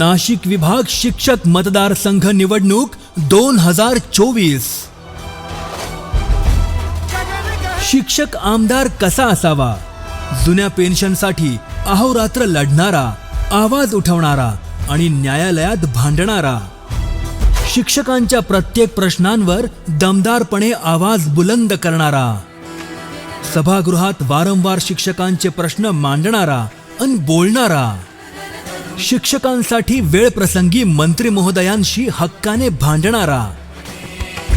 नाशिक विभाग शिक्षक मतदारसंघ निवडणूक दोन हजार चोवीस. शिक्षक आमदार कसा असावा? जुन्या पेन्शनसाठी अहोरात्र लढणारा आवाज उठवणारा आणि न्यायालयात भांडणारा. शिक्षकांच्या प्रत्येक प्रश्नांवर दमदारपणे आवाज बुलंद करणारा. सभागृहात वारंवार शिक्षकांचे प्रश्न मांडणारा आणि बोलणारा. शिक्षकांसाठी वेळ प्रसंगी मंत्री महोदयांशी हक्काने भांडणारा.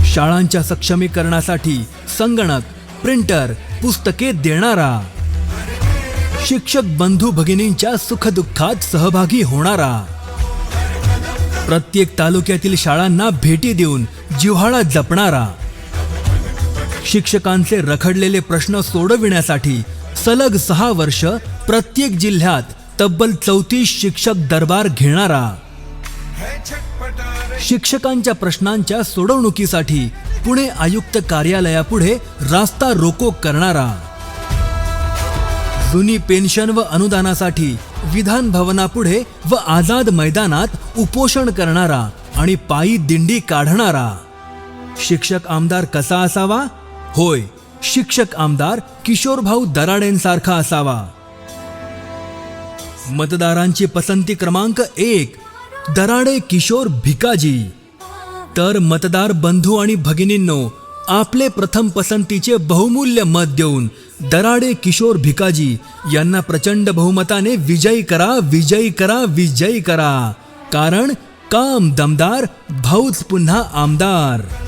शाळांच्या सक्षमीकरणासाठी संगणक प्रिंटर पुस्तके देणारा. शिक्षक बंधू भगिनींच्या सुखदुःखात सहभागी होणारा. प्रत्येक तालुक्यातील शाळांना भेटी देऊन जिव्हाळा जपणारा. शिक्षकांचे रखडलेले प्रश्न सोडविण्यासाठी सलग सहा वर्ष प्रत्येक जिल्ह्यात तब्बल चौतीस शिक्षक दरबार घेणारा शिक्षकांच्या प्रश्नांच्या सोडवणुकीसाठी पुणे आयुक्त कार्यालयापुढे रास्ता रोको करणारा. जुनी पेन्शन व अनुदानासाठी विधान भवनापुढे व आझाद मैदानात उपोषण करणारा आणि पायी दिंडी काढणारा. शिक्षक आमदार कसा असावा? होय शिक्षक आमदार किशोरभाऊ दराडेंसारखा असावा. मतदारांची पसंती क्रमांक एक दराडे किशोर भिकाजी. तर मतदार बंधू आणि भगिनींनो आपले प्रथम पसंतीचे बहुमूल्य मत देऊन दराडे किशोर भिकाजी यांना प्रचंड बहुमताने विजयी करा विजयी करा विजयी करा. कारण काम दमदार भाऊच पुन्हा आमदार.